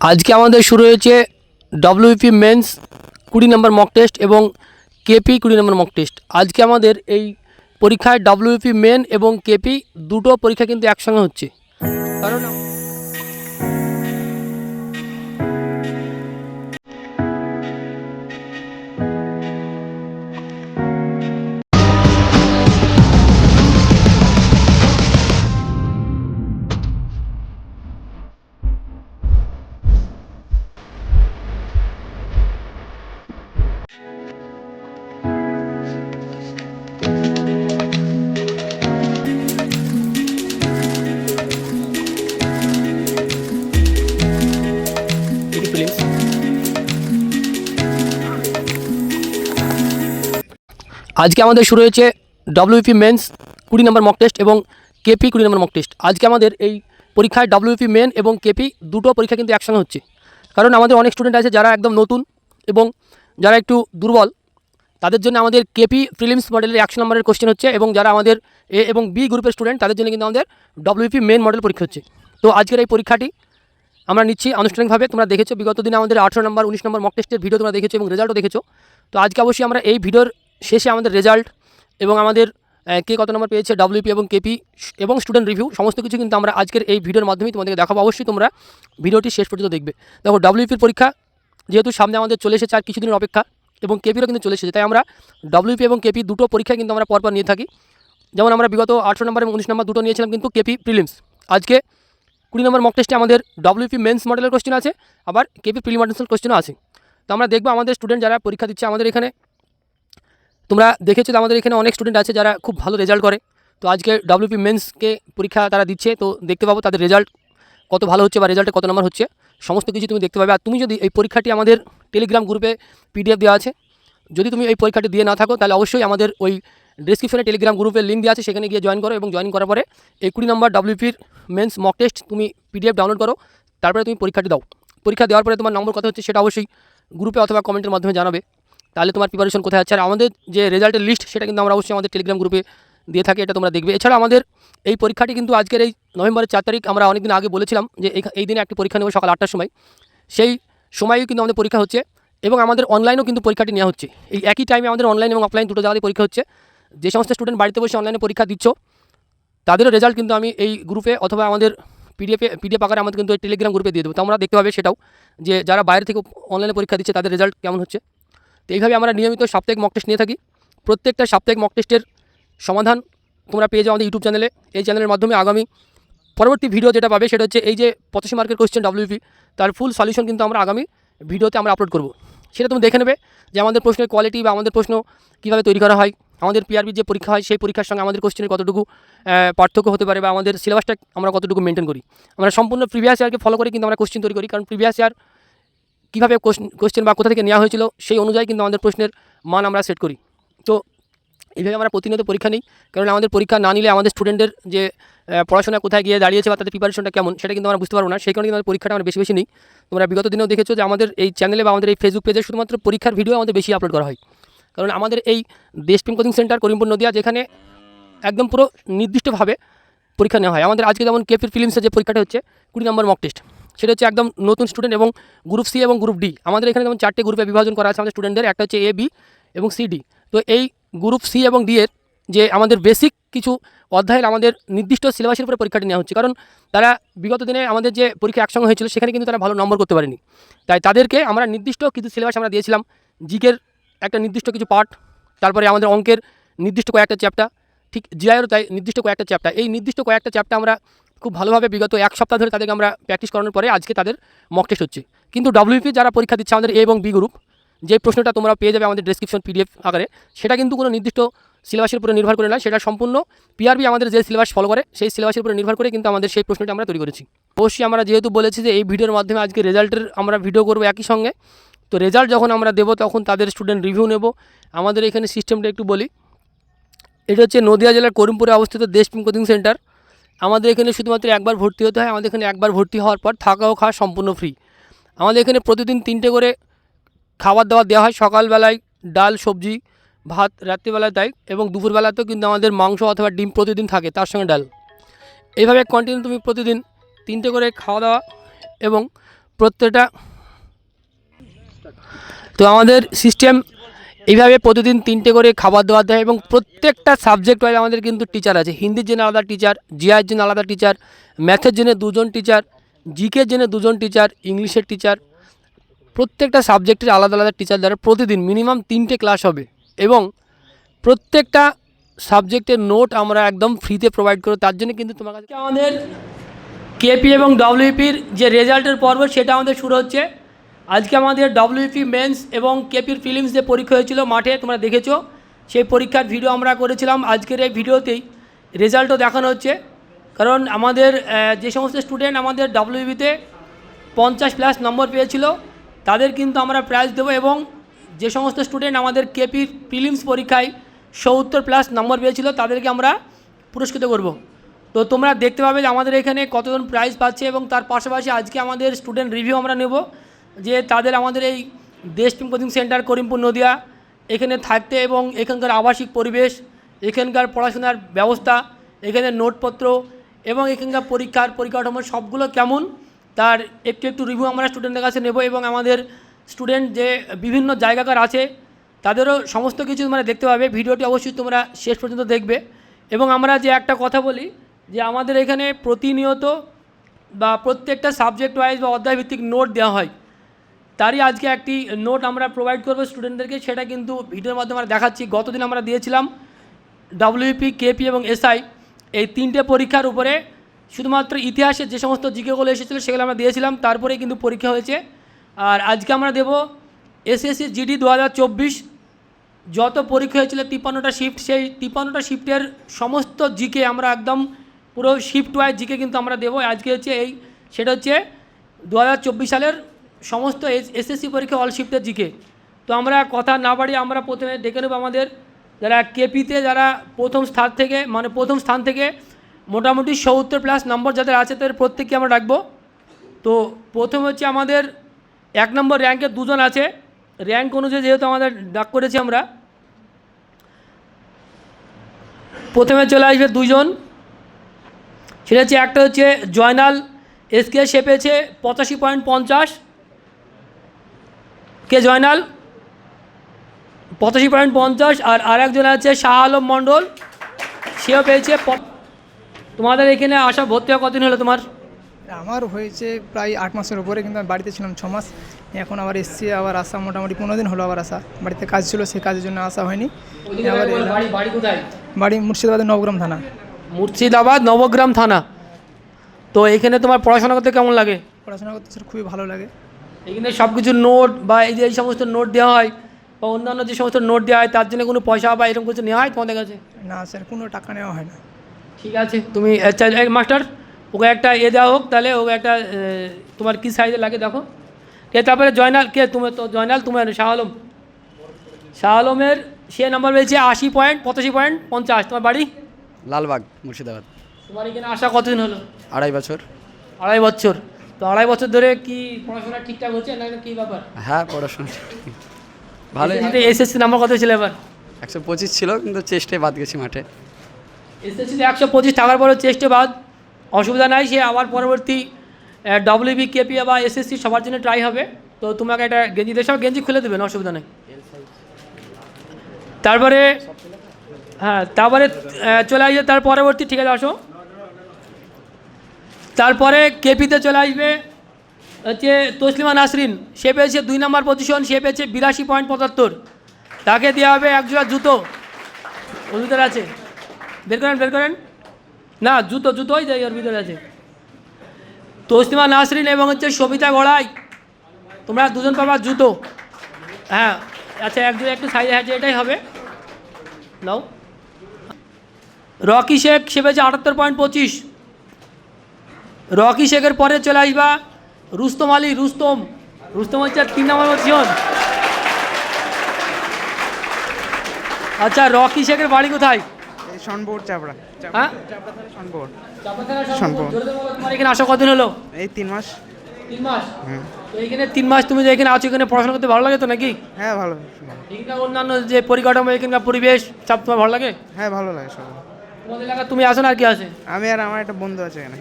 আজকে আমাদের শুরু হয়েছে ডব্লিউপি মেন্স কুড়ি নম্বর মক টেস্ট এবং কেপি কুড়ি নম্বর মক টেস্ট আজকে আমাদের এই পরীক্ষায় ডব্লিউপি মেন এবং কেপি দুটো পরীক্ষা কিন্তু একসঙ্গে হচ্ছে। কারণ আজকে আমাদের শুরু হয়েছে ডব্লিউপি মেন্স কুড়ি নম্বর মক টেস্ট এবং কেপি কুড়ি নম্বর মক টেস্ট আজকে আমাদের এই পরীক্ষায় ডব্লিউপি মেন এবং কেপি দুটো পরীক্ষা কিন্তু একসঙ্গে হচ্ছে। কারণ আমাদের অনেক স্টুডেন্ট আছে যারা একদম নতুন এবং যারা একটু দুর্বল, তাদের জন্য আমাদের কেপি প্রিলিমস মডেলের একশো নম্বরের কোশ্চেন হচ্ছে এবং যারা আমাদের এ এবং বি গ্রুপের স্টুডেন্ট তাদের জন্য কিন্তু আমাদের ডব্লিউপি মেন মডেল পরীক্ষা হচ্ছে। তো আজকের এই পরীক্ষাটি আমরা নিচ্ছি আনুষ্ঠানিকভাবে। তোমরা দেখেছ বিগত দিনে আমাদের আঠেরো নম্বর, উনিশ নম্বর মক টেস্টের ভিডিও তোমরা দেখেছ এবং রেজাল্টও দেখেছ। তো আজকে অবশ্যই আমরা এই ভিডিওর শেষে আমাদের রেজাল্ট এবং আমাদের কে কত নম্বর পেয়েছে ডাব্লিউপি এবং কেপি এবং স্টুডেন্ট রিভিউ সমস্ত কিছু কিন্তু আমরা আজকের এই ভিডিওর মাধ্যমে তোমাদেরকে দেখাবো। অবশ্যই তোমরা ভিডিওটি শেষ পর্যন্ত দেখবে। দেখো ডাব্লিউপির পরীক্ষা যেহেতু সামনে আমাদের চলে এসেছে আর কিছুদিনের অপেক্ষা এবং কেপিরও কিন্তু চলে এসেছে, তাই আমরা ডাব্লিউপি এবং কেপি দুটো পরীক্ষা কিন্তু আমরা পরপর নিয়ে থাকি। যেমন আমরা বিগত আঠেরো নম্বর এবং উনিশ নম্বর দুটো নিয়েছিলাম, কিন্তু কেপি প্রিলিমস আজকে কুড়ি নম্বর মক টেস্টে আমাদের ডব্লিউপি মেন্স মডেলের কোশ্চেন আছে, আবার কেপি প্রিলিমিনারি কোশ্চেনও আছে। তো আমরা দেখব আমাদের স্টুডেন্ট যারা পরীক্ষা দিচ্ছে আমাদের এখানে। তোমরা দেখেছ আমাদের এখানে অনেক স্টুডেন্ট আছে যারা খুব ভালো রেজাল্ট করে। তো আজকে ডব্লিউপি মেন্সকে পরীক্ষা তারা দিচ্ছে, তো দেখতে পাবো তাদের রেজাল্ট কত ভালো হচ্ছে বা রেজাল্টে কত নম্বর হচ্ছে। সমস্ত কিছু তুমি দেখতে পাবে। আর তুমি যদি এই পরীক্ষাটি আমাদের টেলিগ্রাম গ্রুপে পিডিএফ দেওয়া আছে, যদি তুমি এই পরীক্ষাটি দিয়ে না থাকো, তাহলে অবশ্যই আমাদের ওই ডিসক্রিপশনে টেলিগ্রাম গ্রুপের লিঙ্ক দেওয়া আছে, সেখানে গিয়ে জয়েন করো এবং জয়েন করার পরে এই কুড়ি নম্বর ডাব্লিউপির মেন্স মক টেস্ট তুমি পিডিএফ ডাউনলোড করো, তারপরে তুমি পরীক্ষাটি দাও। পরীক্ষা দেওয়ার পরে তোমার নম্বর কত হচ্ছে সেটা অবশ্যই গ্রুপে অথবা কমেন্টের মাধ্যমে জানাবে। তাহলে তোমার প্রিপারেশন কোথায় আছে? আর আমাদের যে রেজাল্টের লিস্ট সেটা কিন্তু আমরা অবশ্যই আমাদের টেলিগ্রাম গ্রুপে দিয়ে থাকি, এটা তোমরা দেখবে। এছাড়া আমাদের এই পরীক্ষাটি কিন্তু আজকের এই নভেম্বরের চার তারিখ আমরা অনেকদিন আগে বলেছিলাম যে এই- দিনে একটি পরীক্ষা নেব সকাল আটটার সময়। সেই সময়ও কিন্তু আমাদের পরীক্ষা হচ্ছে এবং আমাদের অনলাইনেও কিন্তু পরীক্ষাটি নেওয়া হচ্ছে। এই একই টাইমে আমাদের অনলাইন এবং অফলাইন দুটো জায়গায় পরীক্ষা হচ্ছে। যে সমস্ত স্টুডেন্ট বাড়িতে বসে অনলাইনে পরীক্ষা দিচ্ছ, তাদেরও রেজাল্ট কিন্তু আমি এই গ্রুপে অথবা আমাদের পিডিএফে পিডিএফ আকারে আমাদের কিন্তু টেলিগ্রাম গ্রুপে দিয়ে দেবো। তো আমরা দেখতে পাবে সেটাও যে যারা বাইরে থেকে অনলাইনে পরীক্ষা দিচ্ছে, তাদের রেজাল্ট কেমন হচ্ছে। তো এইভাবে আমরা নিয়মিত সাপ্তাহিক মক টেস্ট নিয়ে থাকি। প্রত্যেকটা সাপ্তাহিক মক টেস্টের সমাধান তোমরা পেয়ে যাও আমাদের ইউটিউব চ্যানেলে এই চ্যানেলের মাধ্যমে আগামী পরবর্তী ভিডিও যেটা পাবে সেটা হচ্ছে এই যে পঁচাশি মার্কের কোশ্চেন ডাব্লিউপি তার ফুল সলিউশন কিন্তু আমরা আগামী ভিডিওতে আমরা আপলোড করব। সেটা তুমি দেখে নেবে যে আমাদের প্রশ্নের কোয়ালিটি বা আমাদের প্রশ্ন কীভাবে তৈরি করা হয়, আমাদের পিআরবি যে পরীক্ষা হয় সেই পরীক্ষার সঙ্গে আমাদের কোশ্চেনের কতটুকু পার্থক্য হতে পারে বা আমাদের সিলেবাসটা আমরা কতটুকু মেনটেন করি। আমরা সম্পূর্ণ প্রিভিয়াস ইয়ারকে ফলো করে কিন্তু আমরা কোশ্চেন তৈরি করি, কারণ প্রিভিয়াস ইয়ার কীভাবে কোশ্চেন বা কোথা থেকে নেওয়া হয়েছিল, সেই অনুযায়ী কিন্তু আমাদের প্রশ্নের মান আমরা সেট করি। তো এইভাবে আমরা প্রতিনিয়ত পরীক্ষা নিই কারণ আমাদের পরীক্ষা না নিলে আমাদের স্টুডেন্টদের যে পড়াশোনা কোথায় গিয়ে দাঁড়িয়েছে বা তাদের প্রিপারেশনটা কেমন, সেটা কিন্তু আমরা বুঝতে পারব না। সেই কারণে কিন্তু আমাদের পরীক্ষাটা আমরা বেশি বেশি নিই। তোমরা বিগত দিনেও দেখেছ যে আমাদের এই চ্যানেলে বা আমাদের এই ফেসবুক পেজে শুধুমাত্র পরীক্ষার ভিডিও আমাদের বেশি আপলোড করা হয়। কারণ আমাদের এই দেশপ্রেম কোচিং সেন্টার করিমপুর নদিয়া, যেখানে একদম পুরো নির্দিষ্টভাবে পরীক্ষা নেওয়া হয়। আমাদের আজকে যেমন কেপির ফিলিমসের যে পরীক্ষাটা হচ্ছে, কুড়ি নম্বর মক টেস্ট সেটা হচ্ছে একদম নতুন স্টুডেন্ট এবং গ্রুপ সি এবং গ্রুপ ডি আমাদের এখানে যেমন চারটে গ্রুপে বিভাজন করা আছে আমাদের স্টুডেন্টদের একটা হচ্ছে এ বি এবং সি ডি তো এই গ্রুপ সি এবং ডি এর যে আমাদের বেসিক কিছু অধ্যায়ের আমাদের নির্দিষ্ট সিলেবাসের উপরে পরীক্ষাটি নেওয়া হচ্ছে। কারণ তারা বিগত দিনে আমাদের যে পরীক্ষা একসঙ্গে হয়েছিল, সেখানে কিন্তু তারা ভালো নম্বর করতে পারেনি। তাই তাদেরকে আমরা নির্দিষ্ট কিছু সিলেবাস আমরা দিয়েছিলাম জিকের একটা নির্দিষ্ট কিছু পার্ট তারপরে আমাদের অঙ্কের নির্দিষ্ট কয়েকটা চ্যাপ্টার ঠিক জিআইয়েরও তাই নির্দিষ্ট কয়েকটা চ্যাপ্টার এই নির্দিষ্ট কয়েকটা চ্যাপ্টার আমরা খুব ভালোভাবে বিগত এক সপ্তাহ ধরে তাদেরকে আমরা প্র্যাকটিস করানোর পরে আজকে তাদের মক টেস্ট হচ্ছে। কিন্তু ডব্লিউপি যারা পরীক্ষা দিচ্ছে আমাদের এ এবং বি গ্রুপ যে প্রশ্নটা তোমরা পেয়ে যাবে আমাদের ডেসক্রিপশন পিডিএফ আকারে, সেটা কিন্তু কোনো নির্দিষ্ট সিলেবাসের উপরে নির্ভর করে নয়, সেটা সম্পূর্ণ পিআরবি আমাদের যে সিলেবাস ফলো করে, সেই সিলেবাসের উপরে নির্ভর করে কিন্তু আমাদের সেই প্রশ্নটা আমরা তৈরি করেছি। অবশ্যই আমরা যেহেতু বলেছি যে এই ভিডিওর মাধ্যমে আজকে রেজাল্টের আমরা ভিডিও করব একই সঙ্গে, তো রেজাল্ট যখন আমরা দেবো তখন তাদের স্টুডেন্ট রিভিউ নেব। আমাদের এখানে সিস্টেমটা একটু বলি। এটা হচ্ছে নদিয়া জেলার করিমপুরে অবস্থিত দেশপ্রেম কোচিং সেন্টার আমাদের এখানে শুধুমাত্র একবার ভর্তি হতে হয়, আমাদের এখানে একবার ভর্তি হওয়ার পর থাকা ও খাওয়া সম্পূর্ণ ফ্রি আমাদের এখানে প্রতিদিন তিনটে করে খাবার দাবার দেওয়া হয়, সকালবেলায় ডাল, সবজি, ভাত, রাত্রিবেলায় তাই, এবং দুপুরবেলাতেও কিন্তু আমাদের মাংস অথবা ডিম প্রতিদিন থাকে, তার সঙ্গে ডাল। এইভাবে কন্টিনিউ তুমি প্রতিদিন তিনটে করে খাওয়া দাওয়া এবং প্রত্যেকটা তো আমাদের সিস্টেম এইভাবে প্রতিদিন তিনটে করে খাবার দেওয়া দেয় এবং প্রত্যেকটা সাবজেক্ট ওয়াইজ আমাদের কিন্তু টিচার আছে। হিন্দির জন্য আলাদা টিচার জিআইয়ের জন্য আলাদা টিচার ম্যাথের জন্য দুজন টিচার জিকের জন্য দুজন টিচার ইংলিশের টিচার প্রত্যেকটা সাবজেক্টের আলাদা আলাদা টিচার দ্বারা প্রতিদিন মিনিমাম তিনটে ক্লাস হবে এবং প্রত্যেকটা সাবজেক্টের নোট আমরা একদম ফ্রিতে প্রোভাইড করব। তার জন্য কিন্তু তোমার কাছে আমাদের কেপি এবং ডব্লিউপির যে রেজাল্টের পর্ব, সেটা আমাদের শুরু হচ্ছে। আজকে আমাদের ডব্লিউপি মেন্স এবং কেপির ফিলিমস যে পরীক্ষা হয়েছিল মাঠে, তোমরা দেখেছ। সেই পরীক্ষার ভিডিও আমরা করেছিলাম। আজকের এই ভিডিওতেই রেজাল্টও দেখানো হচ্ছে। কারণ আমাদের যে সমস্ত স্টুডেন্ট আমাদের ডব্লিউবিতে পঞ্চাশ প্লাস নম্বর পেয়েছিল, তাদের কিন্তু আমরা প্রাইজ দেবো এবং যে সমস্ত স্টুডেন্ট আমাদের কেপির প্রিলিমস পরীক্ষায় সত্তর প্লাস নম্বর পেয়েছিল, তাদেরকে আমরা পুরস্কৃত করব। তো তোমরা দেখতে পাবে যে আমাদের এখানে কতজন প্রাইজ পাচ্ছে এবং তার পাশাপাশি আজকে আমাদের স্টুডেন্ট রিভিউ আমরা নেব। যে তাদের আমাদের এই দেশপ্রেম কোচিং সেন্টার, করিমপুর, নদিয়া, এখানে থাকতে এবং এখানকার আবাসিক পরিবেশ, এখানকার পড়াশোনার ব্যবস্থা, এখানে নোটপত্র এবং এখানকার পরীক্ষার পরিকাঠামো সবগুলো কেমন, তার একটু একটু রিভিউ আমরা স্টুডেন্টের কাছে নেব এবং আমাদের স্টুডেন্ট যে বিভিন্ন জায়গাকার আছে, তাদেরও সমস্ত কিছু মানে দেখতে পাবে। ভিডিওটি অবশ্যই তোমরা শেষ পর্যন্ত দেখবে। এবং আমরা যে একটা কথা বলি, যে আমাদের এখানে প্রতিনিয়ত বা প্রত্যেকটা সাবজেক্ট ওয়াইজ বা অধ্যায়ভিত্তিক নোট দেওয়া হয়। তারই আজকে একটি নোট আমরা প্রোভাইড করব স্টুডেন্টদেরকে সেটা কিন্তু ভিডিওর মাধ্যমে আমরা দেখাচ্ছি। গতদিন আমরা দিয়েছিলাম ডাব্লিউপি কেপি এবং এসআই এই তিনটে পরীক্ষার উপরে। শুধুমাত্র ইতিহাসের যে সমস্ত জিকেগুলো এসেছিল সেগুলো আমরা দিয়েছিলাম তারপরেই কিন্তু পরীক্ষা হয়েছে। আর আজকে আমরা দেব এসএসসি জিডি দু হাজার চব্বিশ। যত পরীক্ষা হয়েছিল তিপ্পান্নটা শিফট সেই তিপ্পান্নটা শিফটের সমস্ত জিকে আমরা একদম পুরো শিফট ওয়াইজ জিকে কিন্তু আমরা দেবো। আজকে হচ্ছে এই, সেটা হচ্ছে দু হাজার চব্বিশ সালের সমস্ত এসএসসি পরীক্ষা অল শিফটের জিকে। তো আমরা কথা না বাড়িয়ে আমরা প্রথমে দেখে নেব আমাদের যারা কেপিতে যারা প্রথম স্থান থেকে মানে প্রথম স্থান থেকে মোটামুটি সত্তর প্লাস নম্বর যাদের আছে তাদের প্রত্যেককে আমরা রাখব তো প্রথম হচ্ছে আমাদের এক নম্বর র্যাঙ্কে দুজন আছে। র্যাঙ্ক অনুযায়ী যেহেতু আমাদের ডাক করেছি আমরা। প্রথমে চলে আসবে দুজন সেটা হচ্ছে একটা হচ্ছে জয়নাল এসকে সে পেয়েছে পঁচাশি পয়েন্ট পঞ্চাশ। কে জয়নাল পঁচাশি পয়েন্ট পঞ্চাশ আর আরেকজন আছে শাহ আলম মণ্ডল। সেও পেয়েছে তোমাদের এখানে আসা ভর্তি হওয়া কতদিন হলো তোমার? আমার হয়েছে প্রায় আট মাসের উপরে কিন্তু আমি বাড়িতে ছিলাম ছ মাস। এখন আবার এসছি আবার আসা মোটামুটি পনেরো দিন হলো আবার আসা। বাড়িতে কাজ ছিল সেই কাজের জন্য আসা হয়নি। আবার বাড়ি? বাড়ি কোথায়? বাড়ি মুর্শিদাবাদের নবগ্রাম থানা। মুর্শিদাবাদ নবগ্রাম থানা। তো এখানে তোমার পড়াশোনা করতে কেমন লাগে? পড়াশোনা করতে খুবই ভালো লাগে। এখানে সব কিছু নোট বা এই যে এই সমস্ত নোট দেওয়া হয় বা অন্যান্য যে সমস্ত নোট দেওয়া হয় তার জন্য কোনো পয়সা বা এরকম কিছু নেওয়া হয় তোমাদের কাছে? না স্যার কোনো টাকা নেওয়া হয় না। ঠিক আছে তুমি আচ্ছা মাস্টার ওকে একটা এ দেওয়া হোক তাহলে ওকে একটা তোমার কী সাইজে লাগে দেখো। কে তারপরে জয়নাল কে তুমি তো জয়নাল তোমার শাহ আলম। শাহ আলমের সে নাম্বার পেয়েছে আশি পয়েন্ট পঁচাশি পয়েন্ট পঞ্চাশ। তোমার বাড়ি? লালবাগ মুর্শিদাবাদ। তোমার এখানে আসা কতদিন হলো? আড়াই বছর। আড়াই বছর। তো আড়াই বছর ধরে কি পড়াশোনা ঠিকঠাক হচ্ছে না কী ব্যাপার? হ্যাঁ পড়াশোনা ঠিক। ভালোই। এসএসসি নাম্বার কত ছিল এবার? একশো পঁচিশ ছিল কিন্তু চেষ্টায় বাদ গেছি মাঠে। এসএসসিতে একশো পঁচিশ টাকার পরে চেষ্টা বাদ। অসুবিধা নাই সে আবার পরবর্তী ডব্লিউবি কেপি বা এসএসসি সবার জন্য ট্রাই হবে। তো তোমাকে একটা গেঞ্জি দেশে গেঞ্জি খুলে দেবেন অসুবিধা নেই। তারপরে হ্যাঁ তারপরে চলে আসবে তার পরবর্তী ঠিক আছে আসো। তারপরে কেপিতে চলে আসবে, হচ্ছে তসলিমা নাসরিন। সে পেয়েছে দুই নম্বর পজিশন সে পেয়েছে বিরাশি পয়েন্ট পঁচাত্তর। তাকে দেওয়া হবে এক জোড়া জুতো। ওর ভিতরে আছে। বের করেন বের করেন। না, জুতো, জুতোই যাই ওর ভিতরে আছে। তসলিমা নাসরিন এবং হচ্ছে সবিতা গড়াই। তোমরা দুজন পাবা জুতো। হ্যাঁ আচ্ছা একজন একটু সাইজ আছে, এটাই হবে। নাও। রকি শেখ, সে পেয়েছে আটাত্তর পয়েন্ট পঁচিশ। রকি শেখের পরে চলে আসবা রুস্তম আলী রুস্তম। রুস্তম হচ্ছে তিন নম্বর পজিশন আচ্ছা রকি শেখের বাড়ি কোথায়? চাপড়া। হ্যাঁ। তোমার এখানে আসা হলো? এই তিন মাস। তিন মাস? তিন মাস তুমি যে এখানে আছো এখানে পড়াশোনা করতে ভালো লাগে তো নাকি? হ্যাঁ ভালো এখানকার অন্যান্য যে পরিকাঠামো এখানকার পরিবেশ সব তোমার ভালো লাগে? হ্যাঁ ভালো লাগে সব। তোমাদের এলাকা তুমি আসো না আর কি আছে আমি আর আমার একটা বন্ধু আছে এখানে।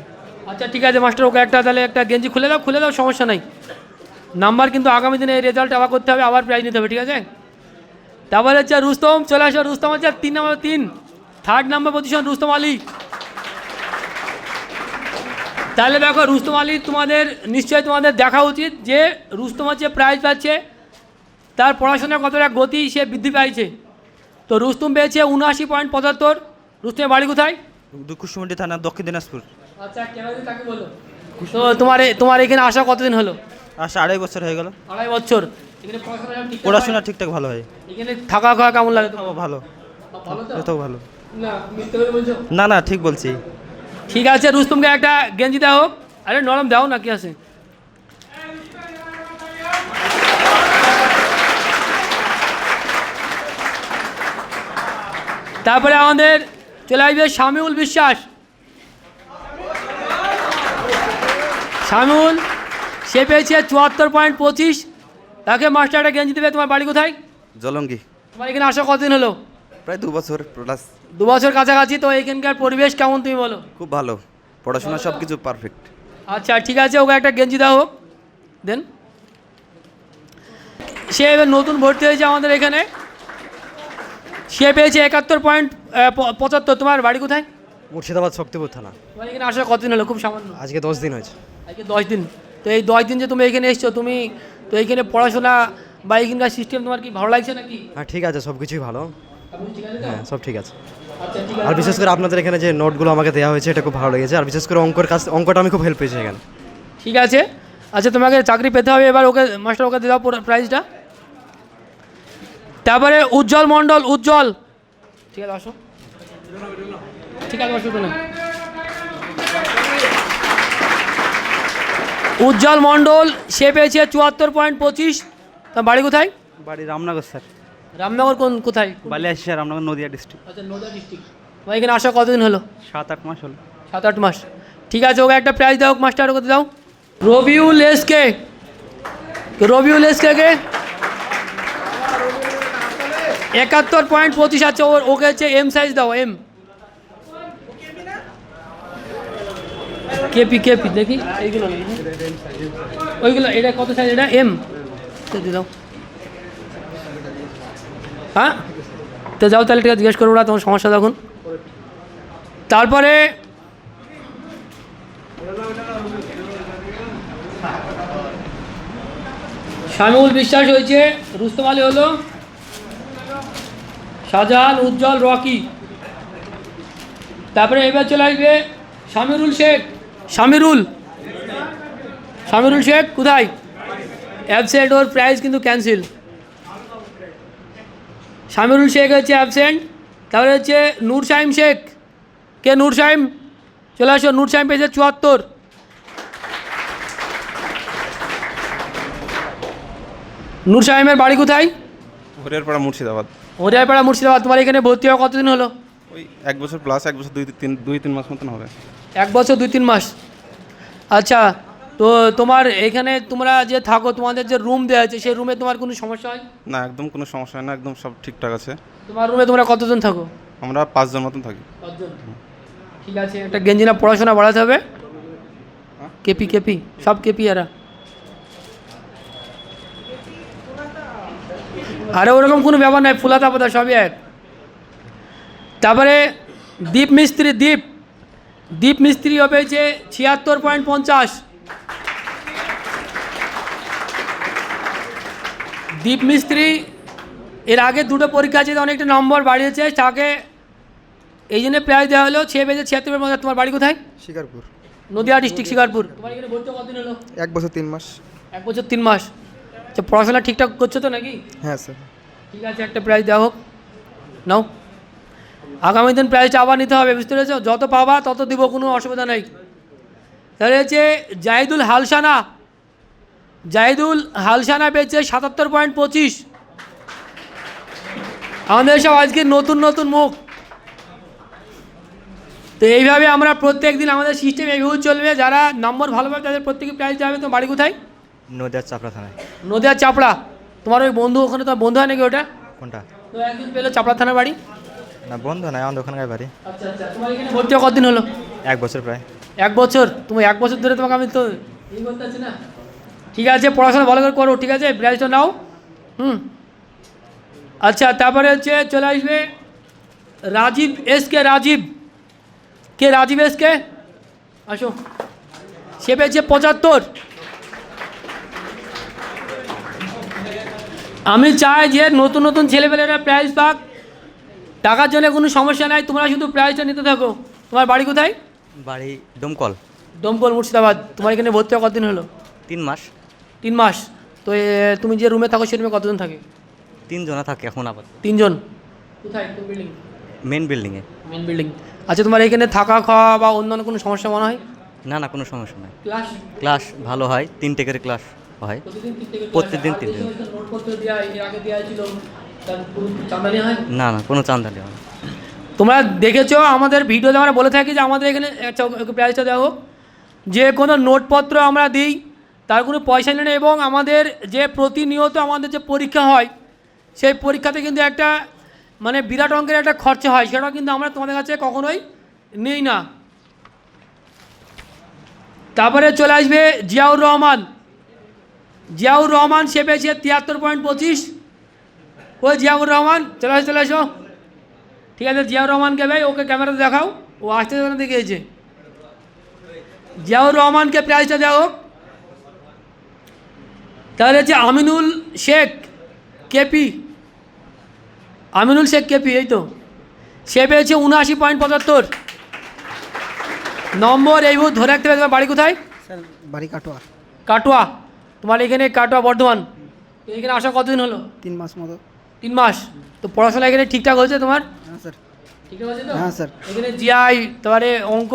আচ্ছা ঠিক আছে, মাস্টার, ওকে একটা তাহলে একটা গেঞ্জি খুলে দাও খুলে দাও, সমস্যা নাই। নাম্বার কিন্তু আগামী দিনে রেজাল্ট আবার করতে হবে, আবার প্রাইজ নিতে হবে, ঠিক আছে? তারপরে হচ্ছে রুস্তম, চলে আসো, রুস্তম হচ্ছে তিন নম্বর তিন। Third number position Rustam Ali. তাহলে দেখো, রুস্তম আলী তোমাদের, নিশ্চয়ই তোমাদের দেখা উচিত যে রুস্তম হচ্ছে প্রাইজ পাচ্ছে, তার পড়াশোনার কতটা গতি সে বৃদ্ধি পাইছে। তো রুস্তম পেয়েছে উনআশি পয়েন্ট পঁচাত্তর। রুস্তমের বাড়ি কোথায়? কুসুমন্ডি থানা দক্ষিণ দিনাজপুর। আচ্ছা কেন তাকে বলো? তো তোমার তোমার এখানে আসা কতদিন হলো? আসা আড়াই বছর হয়ে গেল। আড়াই বছর। এখানে পড়াশোনা ঠিকঠাক পড়াশোনা ঠিকঠাক ভালো হয়। এখানে থাকা খাওয়া কেমন লাগে তোমার? ভালো। ভালো ভালো। না না ঠিক বলছি। ঠিক আছে রুস্তমকে একটা গেঞ্জি দাও আরে নরম দাও না কি আছে? তারপরে আমাদের চলে আসবে শামিউল বিশ্বাস। শামিউল সে পেয়েছে চুয়াত্তর পয়েন্ট পঁচিশ। তাকে মাস্টার একটা গেঞ্জি দেবে তোমার বাড়ি কোথায়? জলঙ্গি। তোমার এখানে আসা কতদিন হলো? প্রায় দু বছর প্লাস দু বছর কাছাকাছি তো এখানকার পরিবেশ কেমন তুমি বলো? খুব ভালো। পড়াশোনা সব কিছু পারফেক্ট আচ্ছা ঠিক আছে ওকে একটা গেঞ্জি দাও হোক। দেন। সে এবার নতুন ভর্তি হয়েছে আমাদের এখানে। সে পেয়েছে একাত্তর পয়েন্ট পঁচাত্তর। তোমার বাড়ি কোথায়? মুর্শিদাবাদ শক্তিপুর থানা। তোমার এখানে আসা কতদিন হলো? খুব সামান্য। আজকে দশ দিন হয়েছে। আজকে দশ দিন। তো এই দশ দিন যে তুমি এখানে এসছো তুমি তো এইখানে পড়াশোনা বা এইখানকার সিস্টেম তোমার কি ভালো লাগছে নাকি? হ্যাঁ ঠিক আছে সব কিছুই ভালো? হ্যাঁ সব ঠিক আছে। আচ্ছা আর বিশেষ করে আপনাদের এখানে যে নোটগুলো আমাকে দেওয়া হয়েছে এটা খুব ভালো লেগেছে। আর বিশেষ করে অঙ্কের কাজ অঙ্কটা আমি খুব হেল্প পেয়েছি এখানে। ঠিক আছে। আচ্ছা তোমাকে চাকরি পেতে হবে এবার ওকে মাস্টার ওকে দিয়ে দাও পুরো প্রাইজটা তারপরে উজ্জ্বল মণ্ডল উজ্জ্বল। ঠিক আছে আসো। ঠিক আছে অসুবিধা নেই উজ্জ্বল মণ্ডল সে পেয়েছে চুয়াত্তর পয়েন্ট পঁচিশ। তার বাড়ি কোথায়? বাড়ি রামনগর স্যার। রামনগর কোন কোথায়? বালিয়াশিয়া রামনগর নদিয়া ডিস্ট্রিক্ট আচ্ছা নদিয়া ডিস্ট্রিক্ট তোমার এখানে আসা কতদিন হলো? সাত আট মাস হলো। সাত আট মাস। ঠিক আছে ওকে একটা প্রাইজ দাও মাস্টার ওকে দাও। রবিউল এসকে রবিউল এসকে কে? একাত্তর পয়েন্ট পঁচিশ আছে ওর ওকে হচ্ছে এম সাইজ দাও এম কেপি কেপি দেখি এইগুলো? ওইগুলো এটা কত সাইজ এটা এম দাও হ্যাঁ? তো যাও তাহলে ঠিক জিজ্ঞেস করব না তোমার সমস্যা তখন। তারপরে শামিউল বিশ্বাস হয়েছে রুস্তম আলী হলো শাহজাহান, উজ্জ্বল, রকি। তারপরে এবার চলে আসবে শামিরুল শেখ। শামিরুল শামিরুল শেখ, কোথায়? অ্যাবসেন্ট, ওর প্রাইস কিন্তু ক্যান্সেল। শামিরুল শেখ হচ্ছে অ্যাবসেন্ট। তারপরে হচ্ছে নূর শাহিম শেখ। কে নূর শাহিম? চলে আসো, নূর শাহিম পেয়েছে চুয়াত্তর। নূর শাহিমের বাড়ি কোথায়? মুর্শিদাবাদ। হরিয়ারপাড়া মুর্শিদাবাদ তোমার এখানে ভর্তি হওয়া কতদিন হলো? ওই এক বছর প্লাস এক বছর দুই তিন দুই তিন মাস মতন হবে। এক বছর দুই তিন মাস। আচ্ছা তো তোমার এখানে তোমরা যে থাকো তোমাদের যে রুম দেওয়া আছে সেই রুমে তোমার কোনো সমস্যা হয়? না একদম কোনো সমস্যা হয় না একদম সব ঠিকঠাক আছে। তোমার রুমে তোমরা কতজন থাকো? আমরা পাঁচজন মতন থাকি। পাঁচজন। ঠিক আছে একটা গেঞ্জিনা পড়াশোনা বাড়াতে হবে? কেপি কেপি সব কেপি এরা। আরে ওরকম কোনো ব্যাপার নাই ফুলাতা পাতা সবই এক। তারপরে দ্বীপ মিস্ত্রি দ্বীপ দ্বীপ মিস্ত্রি পেয়েছে ছিয়াত্তর পয়েন্ট পঞ্চাশ। দ্বীপ মিস্ত্রি এর আগে দুটো পরীক্ষা আছে অনেকটা নম্বর বাড়িয়েছে তাকে এই জন্য প্রাইজ দেওয়া হলো ছে বেজে ছিয়াত্তরের মধ্যে। তোমার বাড়ি কোথায়? শিকারপুর। নদিয়া ডিস্ট্রিক্ট শিকারপুর। তোমার এখানে ভর্তি কতদিন হলো? এক বছর তিন মাস। এক বছর তিন মাস। আচ্ছা পড়াশোনা ঠিকঠাক করছ তো নাকি? হ্যাঁ স্যার। ঠিক আছে একটা প্রাইজ দেওয়া হোক। নাও। আগামী দিন প্রাইজটা আবার নিতে হবে বুঝতে পেরেছ? যত পাবা তত দিব কোনো অসুবিধা নেই। তাহলে হচ্ছে জাহিদুল হালসানা জাহিদুল হালসানা পেয়েছে সাতাত্তর পয়েন্ট পঁচিশ। আমাদের সব আজকে নতুন নতুন মুখ। তো এইভাবে আমরা প্রত্যেক দিন আমাদের সিস্টেম এইভাবে চলবে। যারা নম্বর ভালো পাবে তাদের প্রত্যেকে প্রাইজ যাবে তো বাড়ি কোথায়? নদিয়ার চাপড়া থানায়। নদিয়ার চাপড়া? তোমার ওই বন্ধু ওখানে তোমার বন্ধু হয় নাকি ওটা? কোনটা? তো একদিন পেল চাপড়া থানার বাড়ি। না বন্ধু নয় আমাদের ওখানকার বাড়ি। আচ্ছা আচ্ছা তোমার এখানে ভর্তি হওয়া কতদিন হলো? এক বছর প্রায়। এক বছর? তুমি এক বছর ধরে তোমাকে আমি তো এই করতে না। ঠিক আছে পড়াশোনা ভালো করে করো ঠিক আছে? প্রাইজটা নাও। হুম। আচ্ছা তারপরে হচ্ছে চলে আসবে রাজীব এস কে রাজীব। কে রাজীব এস কে আসো। সে পেয়েছে পঁচাত্তর। আমি চাই যে নতুন নতুন ছেলেপেলেরা প্রাইজ পাক। টাকার জন্য কোনো সমস্যা নাই তোমরা শুধু প্রাইজটা নিতে থাকো। তোমার বাড়ি কোথায়? বাড়ি ডোমকল দমকল মুর্শিদাবাদ। তোমার এখানে ভর্তি হওয়া কতদিন হলো? তিন মাস। তিন মাস। তো তুমি যে রুমে থাকো সে রুমে কতজন থাকে? তিনজনা থাকে এখন আবার তিনজন? কোথায়? কোন বিল্ডিং মেন বিল্ডিংয়ে মেন বিল্ডিং আচ্ছা তোমার এখানে থাকা খাওয়া বা অন্যান্য কোনো সমস্যা মনে হয়? না না কোনো সমস্যা নাই। ক্লাস ক্লাস ভালো হয় তিনটে করে ক্লাস হয়। প্রতিদিন তিন দিন। হয় না না কোনো চান্দা নেওয়া হয় না। তোমরা দেখেছ আমাদের ভিডিওতে আমরা বলে থাকি যে আমাদের এখানে একটা প্রাইসটা দেওয়া হোক। যে কোনো নোটপত্র আমরা দিই তার কোনো পয়সা নেই না এবং আমাদের যে প্রতিনিয়ত আমাদের যে পরীক্ষা হয় সেই পরীক্ষাতে কিন্তু একটা মানে বিরাট অঙ্কের একটা খরচা হয় সেটাও কিন্তু আমরা তোমাদের কাছে কখনোই নেই না। তারপরে চলে আসবে জিয়াউর রহমান। জিয়াউর রহমান সে পেয়েছে তিয়াত্তর পয়েন্ট পঁচিশ। ও জিয়াউর রহমান চলে আসো চলে আসো। ঠিক আছে জিয়াউর রহমানকে ভাই ওকে ক্যামেরাতে দেখাও। ও আসতে যেন দেখিয়েছে জিয়াউর রহমানকে প্রাইজটা দেওয়া হোক। তাহলে হচ্ছে আমিনুল শেখ কেপি। আমিনুল শেখ কেপি এই তো। সে পেয়েছে উনআশি পয়েন্ট পঁচাত্তর। নম্বর এই ধরে রাখতে হবে তোমার বাড়ি কোথায়? বাড়ি কাটোয়া। কাটোয়া। তোমার এখানে কাটোয়া বর্ধমান? তো এখানে আসা কতদিন হলো? তিন মাস মতো। তিন মাস? তো পড়াশোনা এখানে ঠিকঠাক হয়েছে তোমার? হ্যাঁ স্যার। ঠিকঠাক হয়েছে তো? হ্যাঁ স্যার। এখানে জিআই তারপরে অঙ্ক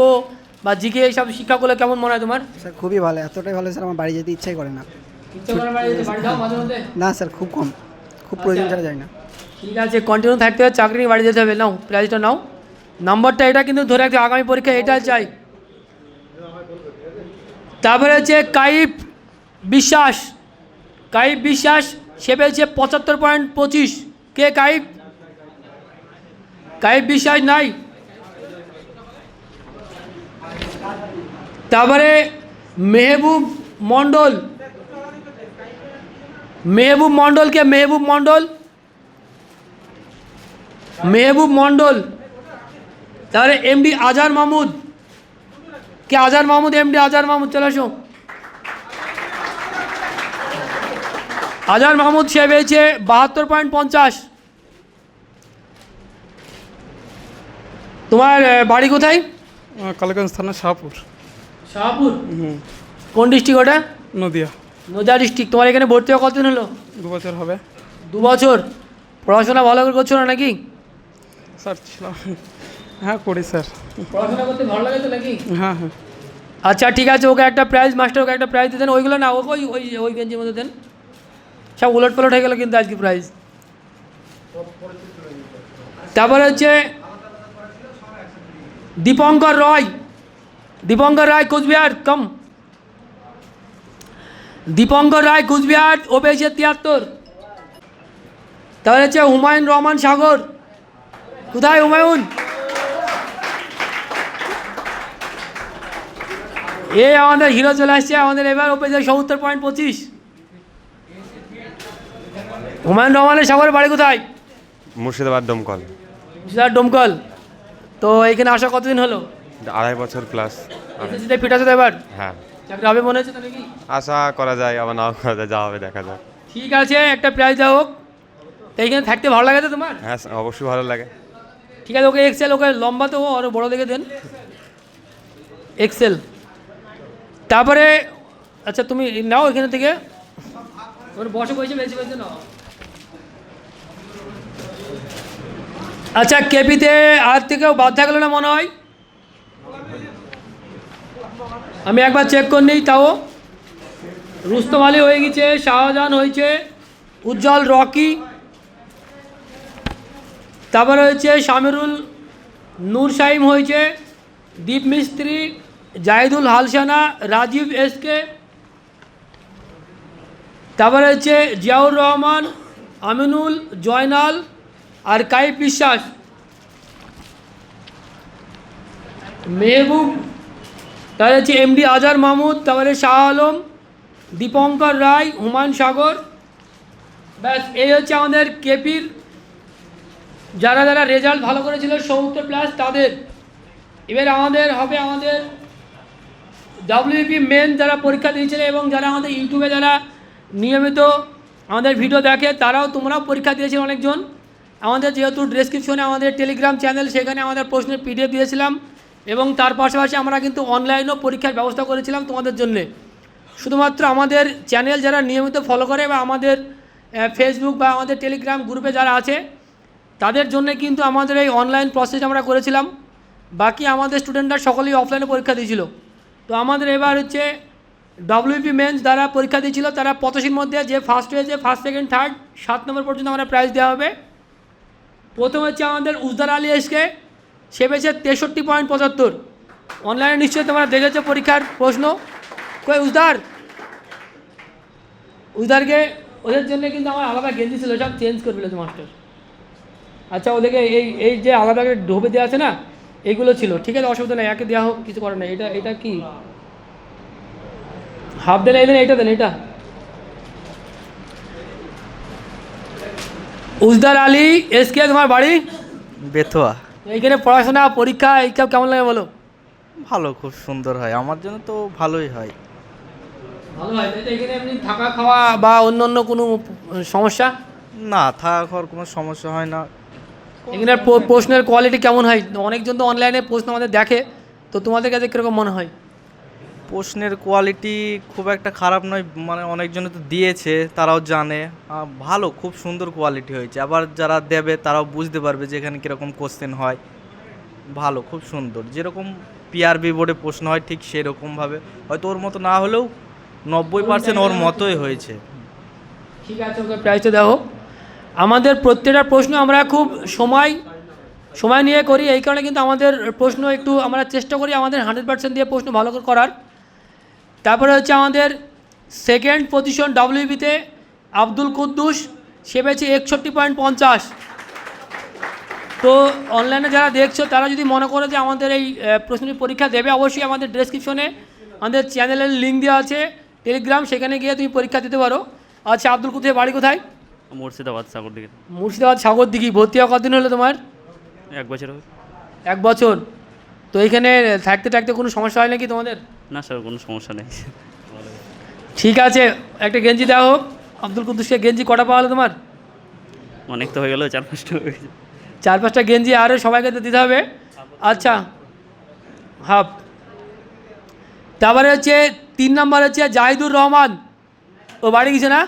বা জিকে এইসব শিক্ষাগুলো কেমন মনে হয় তোমার? স্যার খুবই ভালো। এতটাই ভালো স্যার আমার বাড়ি যেতে ইচ্ছাই করে না। না স্যার খুব কম। খুব প্রয়োজন ছাড়া যায় না। ঠিক আছে কন্টিনিউ থাকতে হবে চাকরি বাড়ি যেতে হবে। নাও প্রাইজটা নাও। নাম্বারটা এটা কিন্তু ধরে রাখতে আগামী পরীক্ষা এটা চাই। তারপরে হচ্ছে কাইফ। বিশ্বাস। কাইফ বিশ্বাস, সে পেয়েছে পঁচাত্তর পয়েন্ট পঁচিশ। কে কাইফ কাইফ বিশ্বাস নাই। তারপরে মেহবুব মণ্ডল। মেহবুব মণ্ডলকে মেহবুব মণ্ডল। মেহবুব মণ্ডল। তাহলে এমডি আজার মাহমুদ। কে? আজার মাহমুদ, এমডি আজার মাহমুদ, চলে আসো আজার মাহমুদ সে পেয়েছে বাহাত্তর পয়েন্ট পঞ্চাশ। তোমার বাড়ি কোথায়? কালীগঞ্জ থানা শাহপুর। শাহপুর? কোন ডিস্ট্রিক্ট ওটা? নদিয়া। নদিয়া ডিস্ট্রিক্ট তোমার এখানে ভর্তি হওয়া কতদিন হলো? দু বছর হবে। দু বছর পড়াশোনা ভালো করে করছ না নাকি? স্যার ছিলাম হ্যাঁ করি স্যার। পড়াশোনা করতে ভালো লাগে তো নাকি? হ্যাঁ হ্যাঁ। আচ্ছা ঠিক আছে ওকে একটা প্রাইজ মাস্টার ওকে একটা প্রাইজ দেন। ওইগুলো না ওকে ওই ওই ওই গেঞ্জির মধ্যে দেন। সব উলট পালট হয়ে গেল কিন্তু আজকে প্রাইস তারপরে হচ্ছে দীপঙ্কর রয়। দীপঙ্কর রায় কুচবিহার কম দীপঙ্কর রায় কুচবিহার ও পেয়েছে তিয়াত্তর। তাহলে হচ্ছে হুমায়ুন রহমান সাগর। কোথায় হুমায়ুন? এ আমাদের হিরো চলে আসছে, আমাদের এবার ওপে যায় সত্তর পয়েন্ট পঁচিশ। হুমায়ুন রহমানের সাগরের বাড়ি কোথায়? মুর্শিদাবাদ দমকল মুর্শিদাবাদ ডোমকল। তো এখানে আসা কতদিন হলো? আড়াই বছর প্লাস এসএসসিতে ফিট আছে তো এবার? হ্যাঁ। চাকরি হবে মনে হচ্ছে নাকি আশা করা যায় আবার নাও করা যায় যা হবে দেখা যাক। ঠিক আছে একটা প্রাইজ দেওয়া হোক। তো এইখানে থাকতে ভালো লাগে তো তোমার? হ্যাঁ অবশ্যই ভালো লাগে। ঠিক আছে ওকে এক্সেল ওকে লম্বা তো আরও বড় দেখে দেন। এক্সেল তারপরে আচ্ছা তুমি নাও এখানে থেকে। বসে বসে বেশি বেশি নাও আচ্ছা কেপিতে আর থেকেও বাদ থাকল না মনে হয়? আমি একবার চেক করে নিই, তাও। রুস্তম আলী হয়ে গেছে, শাহজাহান হয়েছে, উজ্জ্বল রকি। তারপরে হচ্ছে শামিরুল নূর সাইম হয়েছে, দীপ মিস্ত্রি, জাহিদুল হালসানা, রাজীব এসকে তারপরে হচ্ছে জিয়াউর রহমান, আমিনুল, জয়নাল আর কাইফ বিশ্বাস? মেহবুব, তাহলে হচ্ছে এমডি আজার মাহমুদ, তারপরে শাহ আলম, দীপঙ্কর রায়, হুমায়ুন সাগর। ব্যাস, এই হচ্ছে আমাদের কেপির। যারা যারা রেজাল্ট ভালো করেছিল সত্তর প্লাস তাদের। এবার আমাদের হবে আমাদের ডাব্লিউপি মেন যারা পরীক্ষা দিয়েছিল এবং যারা আমাদের ইউটিউবে যারা নিয়মিত আমাদের ভিডিও দেখে, তারাও তোমরাও পরীক্ষা দিয়েছিল অনেকজন। আমাদের যেহেতু ডেসক্রিপশনে আমাদের টেলিগ্রাম চ্যানেল সেখানে আমাদের প্রশ্নের পিডিএফ দিয়েছিলাম এবং তার পাশাপাশি আমরা কিন্তু অনলাইনেও পরীক্ষার ব্যবস্থা করেছিলাম তোমাদের জন্যে। শুধুমাত্র আমাদের চ্যানেল যারা নিয়মিত ফলো করে বা আমাদের ফেসবুক বা আমাদের টেলিগ্রাম গ্রুপে যারা আছে, তাদের জন্য কিন্তু আমাদের এই অনলাইন প্রসেস আমরা করেছিলাম। বাকি আমাদের স্টুডেন্টরা সকলেই অফলাইনে পরীক্ষা দিয়েছিল। তো আমাদের এবার হচ্ছে ডব্লিউপি মেন্স যারা পরীক্ষা দিয়েছিল। তারা পঁচাশির মধ্যে যে ফার্স্ট হয়েছে ফার্স্ট সেকেন্ড থার্ড সাত নম্বর পর্যন্ত আমরা প্রাইজ দেওয়া হবে। প্রথম হচ্ছে আমাদের উজদার আলী এসকে, সে পেয়েছে তেষট্টি পয়েন্ট পঁচাত্তর। অনলাইনে নিশ্চয়ই তোমরা দেখেছ পরীক্ষার প্রশ্ন। কই, উজদার? উজদারকে ওদের জন্য কিন্তু আমার আলাদা গেঞ্জি ছিল, সব চেঞ্জ করে ফেলেছে মাস্টার আচ্ছা ওদেরকে এই এই যে আলাদা করে ঢোবে দেওয়া আছে না এইগুলো ছিল। ঠিক আছে, অসুবিধা নেই, একে দেওয়া হোক, কিছু করার নেই। এটা এটা কি? হাফ দেন, এই দেন, এইটা দেন এটা উজদার আলী এস এসকে তোমার বাড়ি? বেথুয়া। এইখানে পড়াশোনা পরীক্ষা এইসব কেমন লাগে বলো? ভালো খুব সুন্দর হয়। আমার জন্য তো ভালোই হয়। ভালো হয়। তাই তো এখানে এমনি থাকা খাওয়া বা অন্য অন্য কোনো সমস্যা? না থাকা খাওয়ার কোনো সমস্যা হয় না। এখানে প্রশ্নের কোয়ালিটি কেমন হয়? অনেকজন তো অনলাইনে প্রশ্ন আমাদের দেখে। তো তোমাদের কাছে কীরকম মনে হয়? প্রশ্নের কোয়ালিটি খুব একটা খারাপ নয় মানে অনেকজনে তো দিয়েছে, তারাও জানে। ভালো, খুব সুন্দর কোয়ালিটি হয়েছে। আবার যারা দেবে, তারাও বুঝতে পারবে যে এখানে কীরকম কোশ্চেন হয়। ভালো, খুব সুন্দর। যেরকম পিআরবি বোর্ডে প্রশ্ন হয়, ঠিক সেরকমভাবে। হয়তো ওর মতো না হলেও নব্বই পার্সেন্ট ওর মতোই হয়েছে। ঠিক আছে, ওকে প্রাইসটা দেখো আমাদের প্রত্যেকটা প্রশ্ন আমরা খুব সময় সময় নিয়ে করি। এই কারণে কিন্তু আমাদের প্রশ্ন একটু আমরা চেষ্টা করি আমাদের হান্ড্রেড পার্সেন্ট দিয়ে প্রশ্ন ভালো করে করার। তারপরে হচ্ছে আমাদের সেকেন্ড পজিশন ডাব্লিউবিতে আব্দুল কুদ্দুস সে পেয়েছে একষট্টি পয়েন্ট পঞ্চাশ। তো অনলাইনে যারা দেখছ তারা যদি মনে করে যে আমাদের এই আহ, প্রশ্নের পরীক্ষা দেবে অবশ্যই আমাদের ডেসক্রিপশনে আমাদের চ্যানেলের লিঙ্ক দেওয়া আছে টেলিগ্রাম সেখানে গিয়ে তুমি পরীক্ষা দিতে পারো। আচ্ছা আব্দুল কুদ্দুসের বাড়ি কোথায়? মুর্শিদাবাদ সাগর দিকে মুর্শিদাবাদ সাগর দিঘি ভর্তি হওয়া কতদিন হলো তোমার? এক বছর এক বছর। তো এইখানে থাকতে থাকতে কোনো সমস্যা হয় নাকি তোমাদের? না স্যার কোনো সমস্যা নেই। ঠিক আছে একটা গেঞ্জি দেওয়া হোক। আব্দুল কুদ্দুসকে গেঞ্জি কটা পাওয়া হলো তোমার? অনেক তো হয়ে গেল চার পাঁচটা হয়ে গেছে। চার পাঁচটা গেঞ্জি আরও সবাইকে তো দিতে হবে। আচ্ছা হাফ। তারপরে হচ্ছে তিন নম্বর হচ্ছে জাহিদুর রহমান। ও বাড়ি গেছে না?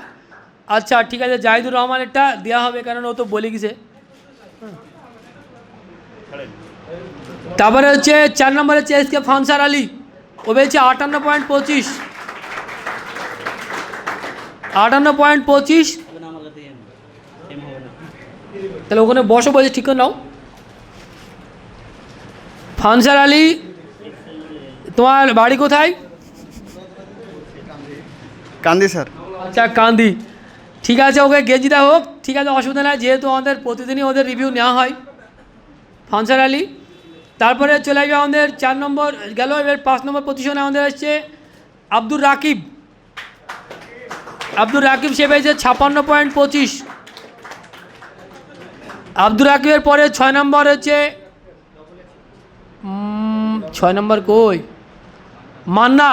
আচ্ছা ঠিক আছে জাহিদুর রহমানেরটা দেওয়া হবে কারণ ও তো বলে গেছে। তারপরে হচ্ছে চার নম্বর হচ্ছে এস কে ফানসার আলী। ও পেয়েছে আটান্ন পয়েন্ট পঁচিশ। আটান্ন পয়েন্ট পঁচিশ। তাহলে ওখানে বসো বলছে ঠিক করে নাও। ফানসার আলী তোমার বাড়ি কোথায়? কান্দি স্যার। আচ্ছা কান্দি। ঠিক আছে ওকে গেঞ্জিটা হোক। ঠিক আছে অসুবিধা নাই যেহেতু আমাদের প্রতিদিনই ওদের রিভিউ নেওয়া হয়। ফানসার আলী তারপরে চলে আসবে আমাদের চার নম্বর গেল এবার পাঁচ নম্বর পজিশনে আমাদের আসছে আব্দুর রাকিব। আব্দুর রাকিব সে পেয়েছে ছাপান্ন পয়েন্ট পঁচিশ। আব্দুর রাকিবের পরে ছয় নম্বর হচ্ছে ছয় নম্বর কই? মান্না।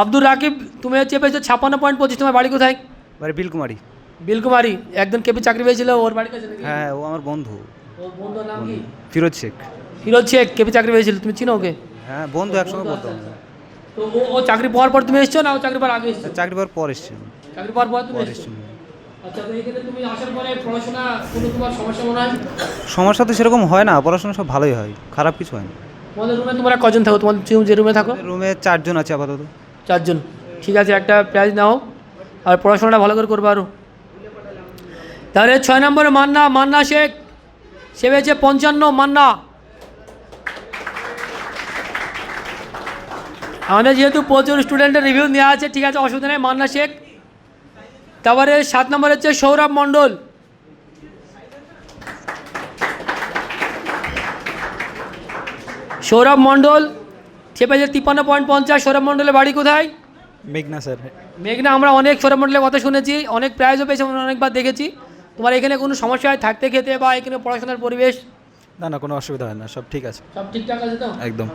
আব্দুর রাকিব তুমি হচ্ছে পেয়েছ ছাপান্ন পয়েন্ট পঁচিশ তোমার বাড়ি কোথায়? এবারে বিলকুমারি। বিলকুমারি। একজন কেপি চাকরি পেয়েছিল ওর বাড়ি হ্যাঁ ও আমার বন্ধু। ওর বন্ধুর নাম কি? ফিরোজ শেখ। ফিরোজ শেখ কেপি চাকরি পেয়েছিল তুমি চিনো ওকে? হ্যাঁ বন্ধু একসঙ্গে পড়তাম তো ও ও চাকরি পাওয়ার পর তুমি এসছো না ও চাকরি পাওয়ার আগে এসছো? চাকরি পাওয়ার পর এসছি চাকরি পাওয়ার পর তুমি এসছো? আচ্ছা তো এখানে তুমি আসার পরে পড়াশোনা কোনো তোমার সমস্যা মনে হয়? সমস্যা তো সেরকম হয় না পড়াশোনা সব ভালোই হয় খারাপ কিছু হয় না। তোমাদের রুমে তোমরা কজন থাকো? তোমার তুমি যে রুমে থাকো? রুমে চারজন আছে আপাতত। চারজন। ঠিক আছে একটা প্রাইজ নাও। আর পড়াশোনাটা ভালো করে করবে আরও তাহলে ছয় নম্বরে মান্না মান্না শেখ। সে পেয়েছে পঞ্চান্ন মান্না। আমাদের যেহেতু প্রচুর স্টুডেন্টের রিভিউ নেওয়া আছে ঠিক আছে অসুবিধা নেই মান্না শেখ। তারপরে সাত নম্বর হচ্ছে সৌরভ মণ্ডল। সৌরভ মণ্ডল সে পেয়েছে তিপ্পান্ন পয়েন্ট পঞ্চাশ সৌরভ মণ্ডলের বাড়ি কোথায়? মেঘনা স্যার। মেঘনা আমরা অনেক সৌরভ মণ্ডলের কথা শুনেছি অনেক প্রাইজও পেয়েছি আমরা অনেকবার দেখেছি। তোমার এখানে কোনো সমস্যা হয়? থাকতে খেতে বা এখানে পড়াশোনার পরিবেশ? না না কোনো অসুবিধা হয় না সব ঠিক আছে। সব ঠিকঠাক আছে তো? একদম।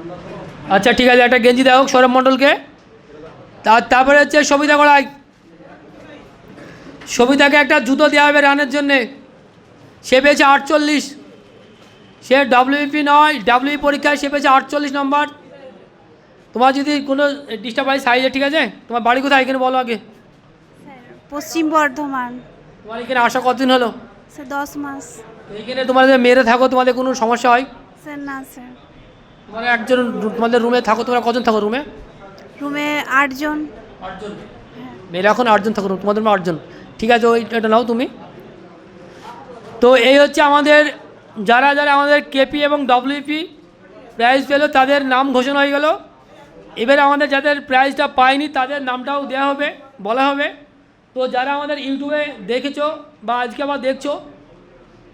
আচ্ছা ঠিক আছে একটা গেঞ্জি দেওয়া হোক সৌরভ মণ্ডলকে। তার তারপরে হচ্ছে সবিতা গড়াই। সবিতাকে একটা জুতো দেওয়া হবে রানের জন্যে। সে পেয়েছে আটচল্লিশ। সে ডাব্লিউপি নয় ডাব্লিউ পরীক্ষায় সে পেয়েছে আটচল্লিশ নম্বর। তোমার যদি কোনো ডিস্টার্ব হয় সাইজে ঠিক আছে? তোমার বাড়ি কোথায় এখানে বলো আগে। পশ্চিম বর্ধমান। তোমার এখানে আসা কতদিন হলো? স্যার দশ মাস। এইখানে তোমাদের মেয়েরা থাকো তোমাদের কোনো সমস্যা হয়? স্যার না স্যার। তোমরা একজন তোমাদের রুমে থাকো তোমরা কজন থাকো রুমে? রুমে আটজন। আটজন। মেয়েরা এখন আটজন থাকো তোমাদের রুমে আটজন। ঠিক আছে ওই এটা নাও তুমি। তো এই হচ্ছে আমাদের যারা যারা আমাদের কেপি এবং ডব্লিউপি প্রাইজ পেল তাদের নাম ঘোষণা হয়ে গেল। এবারে আমাদের যাদের প্রাইজটা পায়নি তাদের নামটাও দেওয়া হবে বলা হবে। তো যারা আমাদের ইউটিউবে দেখেছ বা আজকে আবার দেখছ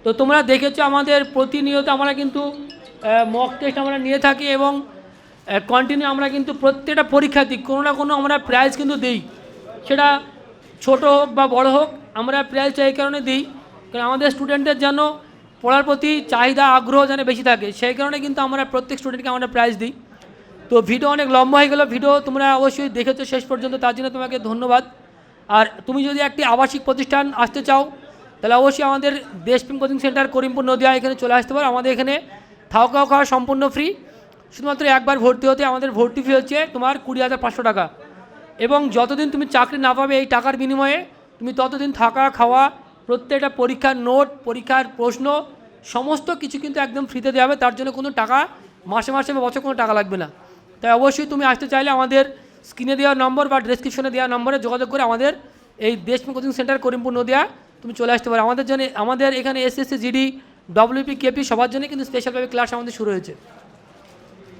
তো তোমরা দেখেছ আমাদের প্রতিনিয়ত আমরা কিন্তু মক টেস্ট আমরা নিয়ে থাকি এবং কন্টিনিউ আমরা কিন্তু প্রত্যেকটা পরীক্ষার্থী কোনো না কোনো আমরা প্রাইজ কিন্তু দিই। সেটা ছোট হোক বা বড় হোক, আমরা প্রাইজটা এই কারণে দিই। কারণ আমাদের স্টুডেন্টদের যেন পড়ার প্রতি চাহিদা, আগ্রহ যেন বেশি থাকে, সেই কারণে কিন্তু আমরা প্রত্যেক স্টুডেন্টকে আমরা প্রাইজ দিই। তো ভিডিও অনেক লম্বা হয়ে গেল ভিডিও তোমরা অবশ্যই দেখেছ শেষ পর্যন্ত, তার জন্য তোমাকে ধন্যবাদ। আর তুমি যদি একটি আবাসিক প্রতিষ্ঠান আসতে চাও তাহলে অবশ্যই আমাদের দেশপ্রেম কোচিং সেন্টার করিমপুর নদিয়া এখানে চলে আসতে পারো। আমাদের এখানে থাকা খাওয়া সম্পূর্ণ ফ্রি শুধুমাত্র একবার ভর্তি হতে আমাদের ভর্তি ফি হচ্ছে তোমার কুড়ি হাজার পাঁচশো টাকা। এবং যতদিন তুমি চাকরি না পাবে এই টাকার বিনিময়ে, তুমি ততদিন থাকা, খাওয়া, প্রত্যেকটা পরীক্ষার নোট, পরীক্ষার প্রশ্ন, সমস্ত কিছু কিন্তু একদম ফ্রিতে দেওয়া হবে। তার জন্য কোনো টাকা মাসে মাসে বা বছর কোনো টাকা লাগবে না। তাই অবশ্যই তুমি আসতে চাইলে আমাদের স্ক্রিনে দেওয়া নম্বর বা ডেসক্রিপশনে দেওয়া নম্বরে যোগাযোগ করে আমাদের এই দেশপ্রেম কোচিং সেন্টার করিমপুর নদিয়া তুমি চলে আসতে পারো। আমাদের জন্য আমাদের এখানে এসএসসি, জিডি ডব্লিউপি কেপি সবার জন্য কিন্তু স্পেশালভাবে ক্লাস আমাদের শুরু হয়েছে।